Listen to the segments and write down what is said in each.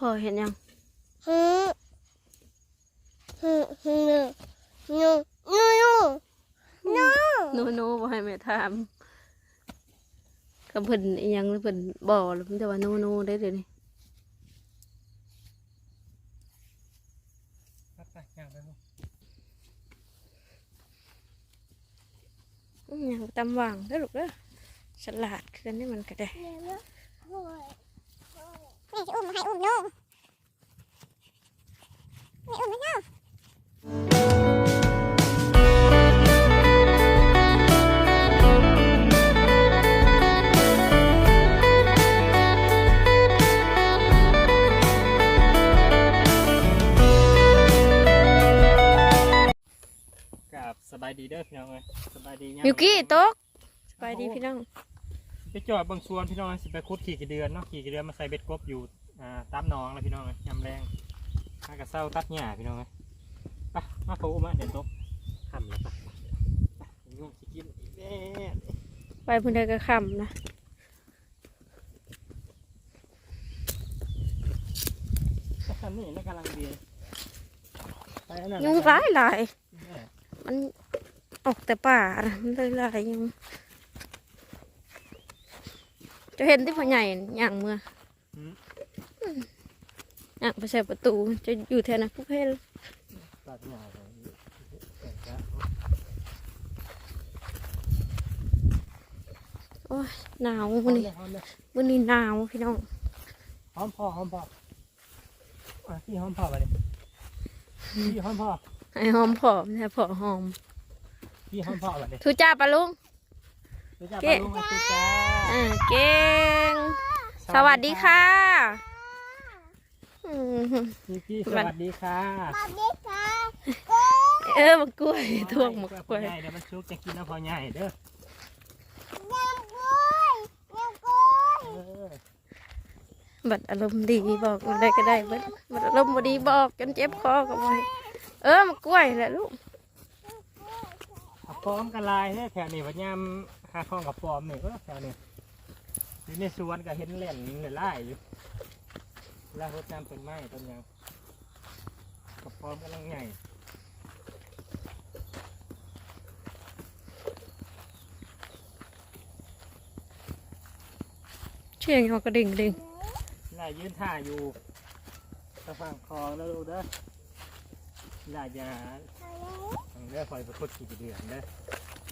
พ่อเห็นยังฮึฮึฮึนูนูนูนูโนโนบ่ให้แม่ถามกับเพิ่นอีหยังเพิ่นบ่แล้วเพิ่นจะว่าโนโนได้เดี๋ยวนี้ไปไปย่างไปลูกอื้อหยังตำวางได้อลูกเด้อฉลาดขึ้นนี่มันก็ได้ นี่จะอุ้มให้อุ้มลูกนี่อุ้มไม่เข้ากับสบายดีเด้อพี่น้องเอ้ยสบายดีย่างมิวกี้ตกสบายดีพี่น้องไป จอดเบางส่วนพี่น้องเอ้ยสิไปคุดขี่กี่เดือนเนาะขี่กี่เดือนมาใส่เบ็ดกบอยู่อ่าตามหนองแล้วพี่น้องเอ้ยยำแรงมากระเซ้าตัดหญ้าพี่น้องเอ้ยไปมาโผล่มาเดี๋ยวตกทำแล้วไปไปยุ่งสิกินอีกแน่ไปเพิ่นได้ก็ค่ำนะแต่คันนี้น่ากำลังดีไปอันนั้นยุงหลายหลายแม่มันออกแต่ป่านะมันเลยหลายยุง จะเห็นที่พ่อใหญ่ย่างเมื่ออืมย่างไปใส่ประตูจะอยู่แถวนั้นพวกเห็นตัดหญ้าไปแต่ก็โอ้ยหนาวหอมื้อมนี้เลยหอมเลยมื้อนี้หนาวพี่น้องหอมพอหอมพออะพี่หอมพอไปเลยพี่หอมพอให้หอมผอมแท้ผอหอมพี่หอมพอไปเลยทุจ้าปะลุง เดี๋ยวจะเก๊ไปลงมาตุจ้าอ่าเก่ง สวัสดีค่ะอืมพี่พี่สวัสดีค่ะสวัสดีค่ะเออมากล้วยท่วงมากล้วยใหญ่เดี๋ยวมันชุกจะกินน้ำพอใหญ่เด้อน้ำกล้วยน้ำกล้วยเออบัดอารมณ์ดีบอกอะไรก็ได้บัดบัดอารมณ์บ่ดีบอกจนเจ็บคอก็บ่ให้เออมากล้วยแหละลูกเอาฟอมกันลายเนี่ยแถวนี้วันยามหาข้องกับฟอมนี่ก็แถวนี้อยู่ในสวนก็เห็นแหล่นเหลือไล่อยู่แล้วรดน้ำต้นไม้ต้นหยังกับฟอมกำลังใหญ่เชียงเขากระดิ่งดิ่งไล่ยืนท่าอยู่ตะฝั่งคลองแล้วดูเด้อไล่ยาทางเด้อคอยไปคุดกี่เดือนเด้อ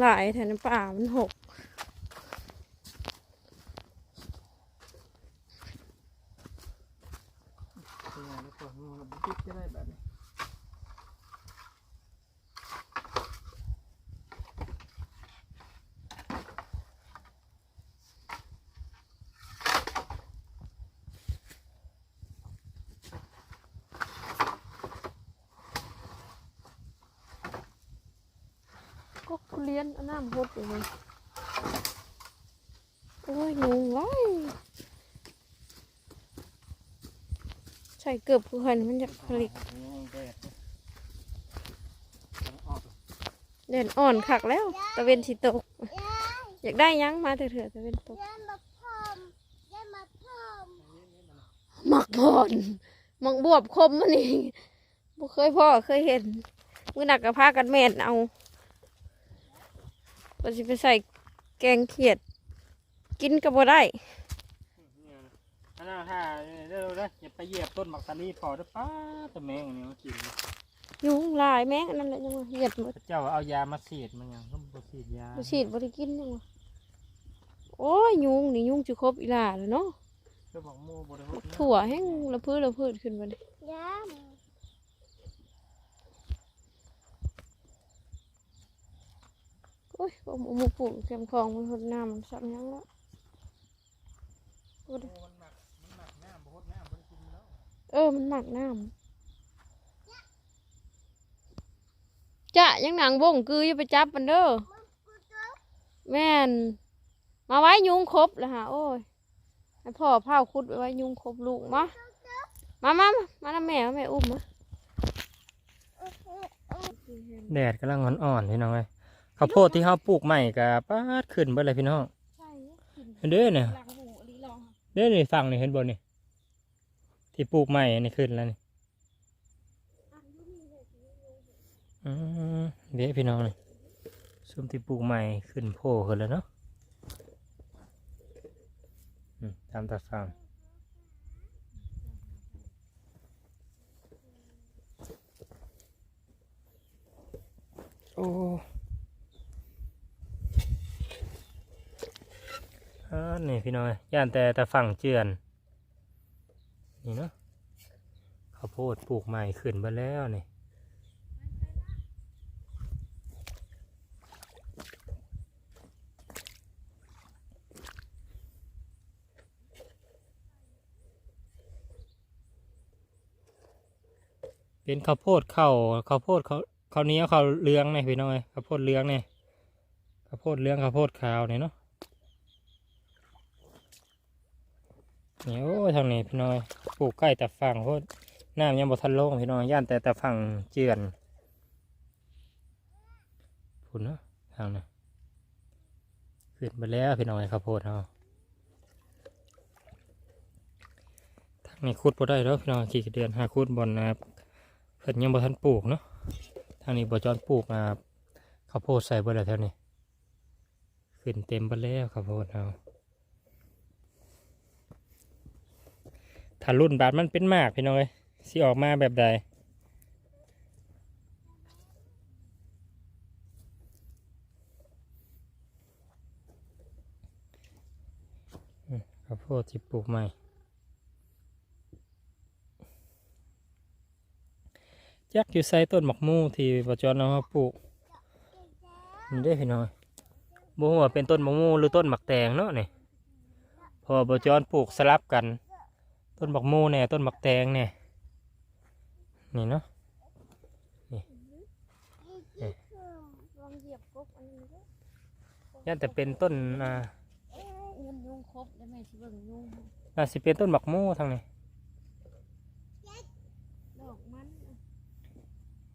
หลายแถวในป่ามันหก เป็นไงทุกคนมันมันติดจะได้แบบนี้ ก็ ทุเรียนเอาน้ำหดอยู่เลยโอ้ยยุงไล่ใส่เกือบผู้หันมันจะผลิตเด่นอ่อนคักแล้วตะเวนสิตก อยากได้หยังมาเถอะๆตะเวนตกย่ามาพร้อมย่ามาพร้อมหมักพอนหมักบวบคมมันนี่บ่เคยพ่อเคยเห็นมือหนักกับผ้ากันแม่นเอา ก็สิไปใส่แกงเขียด กินก็บ่ได้อันนั้นถ้าเร็วๆนะอย่าไปเหยียบต้นหมักตาลีพอเด้อป้าตะแมงอันนี้มากินยุงหลายแม่งอันนั้นแหละยังว่าเหยียดหมดเจ้าเอายามาฉีดมันยังก็บ่ฉีดยาบ่ฉีดบ่ได้กินยังว่าโอ้ยยุงนี่ยุงสิครบอีหล่าแล้วเนาะก็บอกหมู่บ่ได้ฮดนะ ถั่วแห้งละพื้นละพื้นขึ้นมาดิย่าโอ้ยบ่หมูหมูปุ๋เข็มคองมันหดน้ำมันซ้ำยังแล้วหมู่มันหมักน้ำน้ำบ่ได้กินแล้วอมันหนักน้ำจะยังหนังวงคืออย่าไปจับมันเด้อแม่น มาไว้ยุงครบแล้วฮะโอ้ยให้พ่อเผาคุดไว้ยุงครบลูกมามามามามาแม่แม่อุ้มมาแดดกำลังอ่อนๆพี่น้องเอ้ย ข้าวโพดที่เขาปลูกใหม่กับป้าดขึ้นเบิดเลยพี่น้อง ใช่เห็นเด้อเนี่ย หลังหูลีลองเด้อนี่ฝั่งนี่เห็นบนนี่ที่ปลูกใหม่อันนี่ขึ้นแล้วนี่อืมเด้อพี่น้องนี่ซุมที่ปลูกใหม่ขึ้นโผล่ขึ้นแล้วเนาะอืมตามตาฟังโอ้อ่า นี่พี่น้อยย่านแต่แต่ฝั่งเจือน นี่เนาะข้าวโพดปลูกใหม่ขึ้นมาแล้วนี่เป็นข้าวโพดข้าวข้าวโพดเขาข้าวเหนียวข้าวเลืองนี่พี่น้อยข้าวโพดเลืองนี่ข้าวโพดเลืองข้าวโพดขาวนี่เนาะ นี่โอ้ย ทางนี้พี่น้อยปลูกใกล้แต่ฝั่งโพดน้ำยังบ่ทันโลงพี่น้อยย่านแต่แต่ฝั่งเจือนพุ่นเนาะทางนี้ขึ้นไปแล้วพี่น้อยข้าวโพดเฮาทางนี้ขุดบ่ได้แล้วพี่น้อยขี่เดือนหาขุดบอลนะครับเพิ่นยังบ่ทันปลูกเนาะทางนี้บ่จอนปลูกนะครับข้าวโพดใส่เบิดแล้วแถวนี้ขึ้นเต็มไปแล้วข้าวโพดเฮา ถ้ารุ่นบาทมันเป็นมากพี่น้องเอ้ยสิออกมาแบบใดข้าวโพดที่ปลูกใหม่ จักอยู่ใส่ต้นหมกมูที่ปจอนเอามาปลูกนี่ได้พี่น้อยบ่ว่าเป็นต้นหมกมูหรือต้นหมักแตงเนาะนี่พอปจอนปลูกสลับกัน ต้นบักโมเนี่ยต้นบักแตงเนี่ยนี่เนาะลองเหยียบกบอันนี้ก็ย่านแต่เป็นต้นอ่านยุงครบแล้วแม่ชิเบิ่งยุงน่าสิเป็นต้นบักโมทางนี้ดอกมัน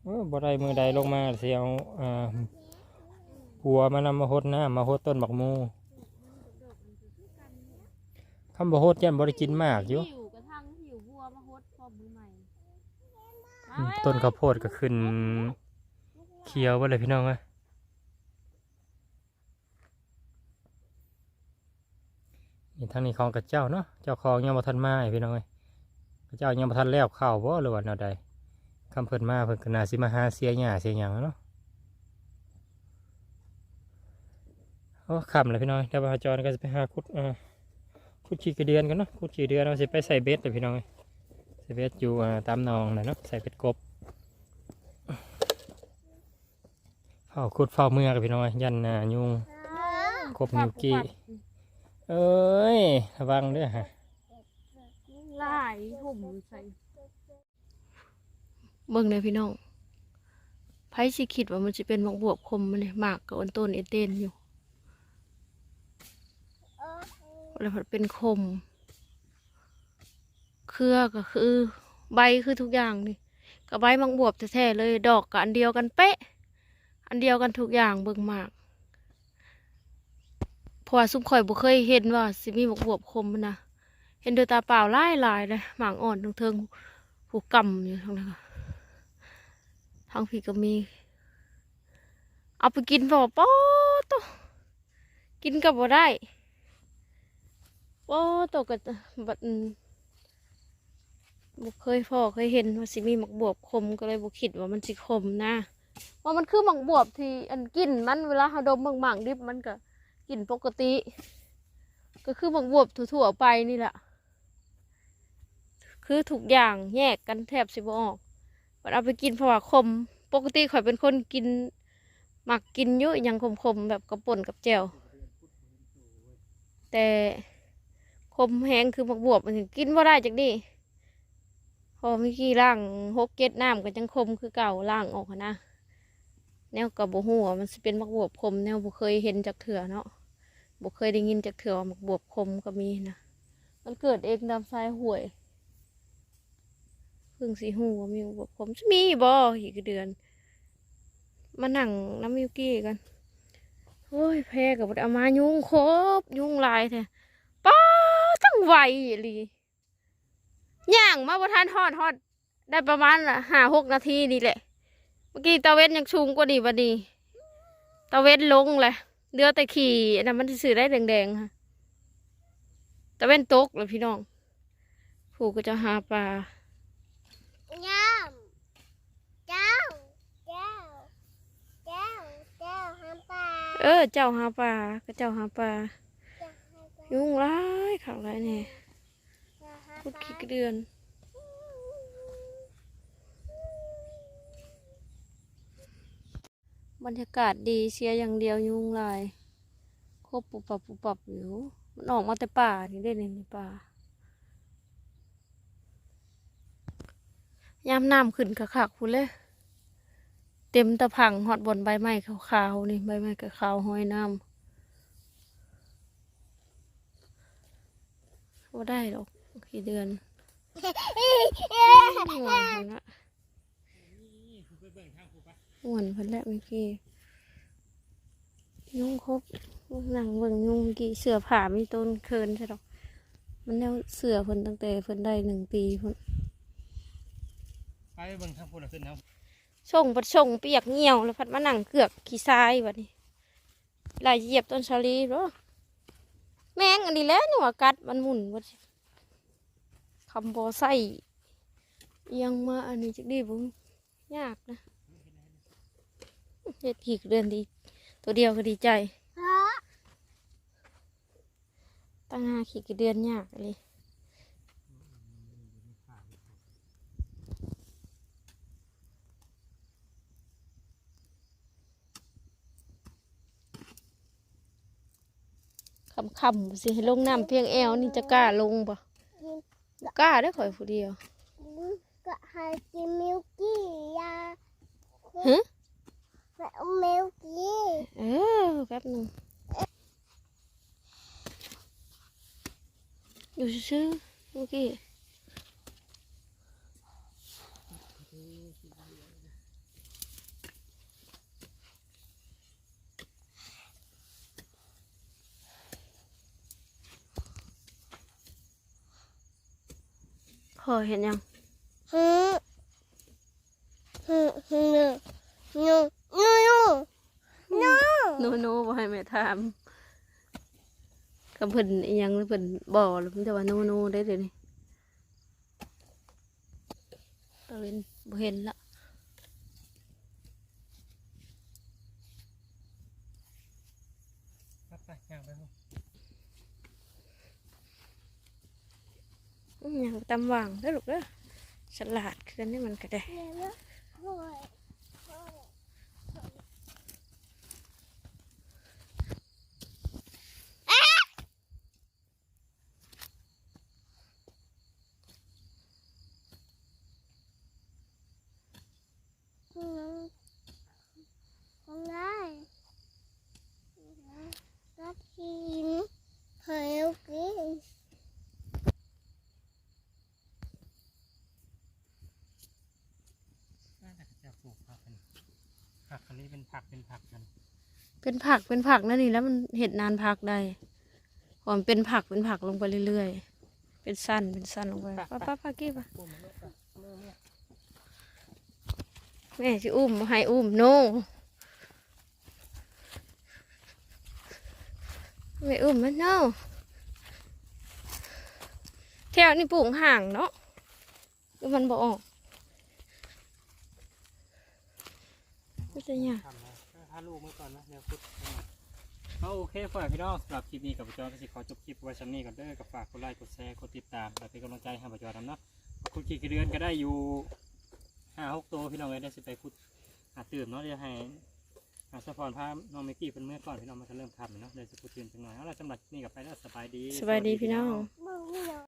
เออบ่ได้มือใดลงมาสิเอาอ่าหัวมานำมาหดน้ำมาหดต้นบักโมคำบ่หดย่านบ่ได้กินมากอยู่ หิวกระทั่งหิวบัว มือใหม่อืมต้นข้าวโพดก็ขึ้นเขียวไปเลยพี่น้องเอ้ยนี่ทางนี้ของกระเจ้าเนาะ เจ้าของยังบ่ทันมาให้พี่น้องเอ้ยกระเจ้ายังบ่ทันแล้วเข้าวบ่หรือว่าแนวใดคำเพิ่นมาเพิ่นก็น่าสิมาหาเสียหญ้าเสียหยังเนาะ โอ้ค่ำเลยพี่น้องเดี๋ยวบาจรก็จะไปหาคุดอ่าคุดขี้กระเดือนกันเนาะคุดขี้เดือนเราสิไปใส่เบ็ดเลยพี่น้องเอ้ย เบ็ดอยู่ตามนองนะเนาะใส่เบ็ดกบเฝ้าคุดเฝ้าเมื่อกับพี่น้อยยันนายุงกบนิวกี้เอ้ยระวังด้วยฮะลายหุ่มใส่เบิ่งเลยพี่น้องไผสิคิดว่ามันจะเป็นหมกบวบคมมันเลยหมากกับอันต้นเอเตนอยู่แล้วเป็นคม เครือก็คือ ใบคือทุกอย่างนี่กับใบมักบวบแท้ๆเลย ดอกกับอันเดียวกันเป๊ะ อันเดียวกันทุกอย่างเบิ่งหมากเพราะว่าซุ้มข่อยบ่เคยเห็นว่าสิมีหมกบวบคมนะเห็นโดวยตาเปล่าหลายหลายเลยหมากอ่อนทังเทิงผูกกำอยู่ทั้งนั้นค่ะทางพี่ก็มี เอาไปกินพอป๊อตกินกับบ่ได้ป๊อตก็จะบัด บ่เคยพ่อเคยเห็นว่าสิมีหมักบวบคมก็เลยบ่คิดว่ามันสิคมนะว่ามันคือหมักบวบที่อันกินมันเวลาเราดมบางหมากดิบมันก็กินปกติ ก็คือหมักบวบทั่วๆไปนี่แหละคือทุกอย่างแยกกันแทบสิบออกมันเอาไปกินเพราะว่าคม ปกติข่อยเป็นคนกินหมักกินเยอะย่างคมๆแบบกระป่นกับแจวแต่คมแห้งคือหมักบวบมันกินว่าได้จากนี่ พอเมื่อกี้ล่างหกเก็ดน้ำก็จังคมคือเก่าล่างออกนะ แนวกับบหัวมันเป็นมักบวบคม แนวบ่เคยเห็นจากเถื่อเนาะบ่เคยได้ยินจากเถื่อว่ามักบวบคมก็มีนะมันเกิดเองตามสายห่วยพิ่งสีหูว่ามีบวบคมจะมีบ่อีกเดือน มาหนังน้ำมิวกี้กันโอ้ยแพ้กับเอามายุงครบยุงลายแท้ป้าตั้งไวอีหลีย่างมาประทานฮอดฮอด ได้ประมาณห้าหกนาทีนี่แหละ เมื่อกี้ตาเว้นยังชุงกว่าดีบัดนี้ตาเว้นลงเลยเรือแต่ขี่อันนั้นมันสิสื่อได้แดงๆค่ะตาเว้นตกเลยพี่น้อง ผูกก็จะหาปลาย่ามเจ้า เจ้า เจ้า เจ้าห้ามปลา เออ เจ้าหาปลาก็เจ้าหาปลาเจ้าห้ามปลายุ่งร้ายขังไรเนี่ยเจ้าห้าม พูดปลาขี้เดือนบรรยากาศดีเสียอย่างเดียวยุงลายโคบปุบปับปุบปับอยู่มันออกมาแต่ป่านี่ได้ในป่ายามน้ำขึ้นกระคักพูนเลยเต็มตะพังหอดบนใบไม้ขาวๆนี่ใบไม้กะขาวห้อยน้ำว่าได้หรอก กี่เดือนหวานละหวานพันแล้วเมื่อกี้ยุงครบหนังเบิ่งยุงเมื่อกี้เสือผ่ามีต้นเคินใช่หรอกมันแนวเสือเพิ่นตั้งแต่เพิ่นได้หนึ่งปีเพิ่นไปเบิ่งทางพูดขึ้นแล้วส่งปัดส่งเปียกเหี่ยวแล้วพัดมานั่งเกือกขี้ทรายบัดนี้ไหลายเหยียบต้นชาลีเหรอแมงอันนี้แหล้วหนูว่ากัดมันหมุนวัด คำบอใส่เอียังมาอันนี้จักดีบุ้งยากนะเฮ็ดผีกเดือนดี ตัวเดียวก็ดีใจ ตั้งหาขี่กเดือนยากเลยคำคำๆสิให้ลงน้ำเพียงแอวนี่จะกล้าลงปะ กล้าได้อข่อยผู้เดียวก็ให้กินมิลกี้ยาฮะไปเอามิลกี้เออแป๊บหนึงอยู่ซื่อๆเมื่อกี้พ อเห็นยังฮึฮึฮึนูนูนูนูโนโนบ่ให้แม่ถามกับเพิ่นอิหยังเพิ่นบ่แล้วเพิ่นจะว่าโนโนได้เดี๋ยวนี้ตะเวนบ่เห็นละไปไปย่างไปพุ่นอื้ อย่างตำหว่างเด้อลูกเด้อฉลาดขึ้นนี่มันก็ได้ เดี๋ยวนะโอ้ยอืมทำได้ก็กินเฮ้ยกิน น่าจะจะปลูกผักกัน ผักอันนี้เป็นผักเป็นผักกันเป็นผักเป็นผักนั่นนี่แล้วมันเห็ดนานผักได้หอมเป็นผักเป็นผักลงไปเรื่อยๆ เป็นสั้นเป็นสั้นลงไปป้าป้าป้ากี้ป้าปุ้มมันก็มือเนี่ยแม่สิอุ้มบ่ให้อุ้มโนไม่อุ้มมันโนแถวนี่ปลูกห่างเนาะแล้วมันบอก ออเนี่ยทำนะถ้าลูกเมื่อก่อนนะเดี๋ยวพุดเอาโอเคฝากพี่น้องสำหรับคลิปนี้กับประจอก็สิขอจบคลิปไว้ชั้นนี้ก่อนเด้อกับฝากกดไลค์กดแชร์กดติดตามและเป็นกำลังใจให้ประจอทำเนาะคุณกี่เดือนก็ได้อยู่ห้าหกตัวพี่น้องเลยได้สิไปคุดหาตื่นเนาะเดี๋ยวให้หาสปอนพาน้องเมกกี้เป็นเมื่อก่อนพี่น้องมาจะเริ่มทำเนาะเดี๋ยวจะพูดตื่นจังหน่อยเอาล่ะสำหรับนี้กับไปแล้วสบายดีสบายดีพี่น้อง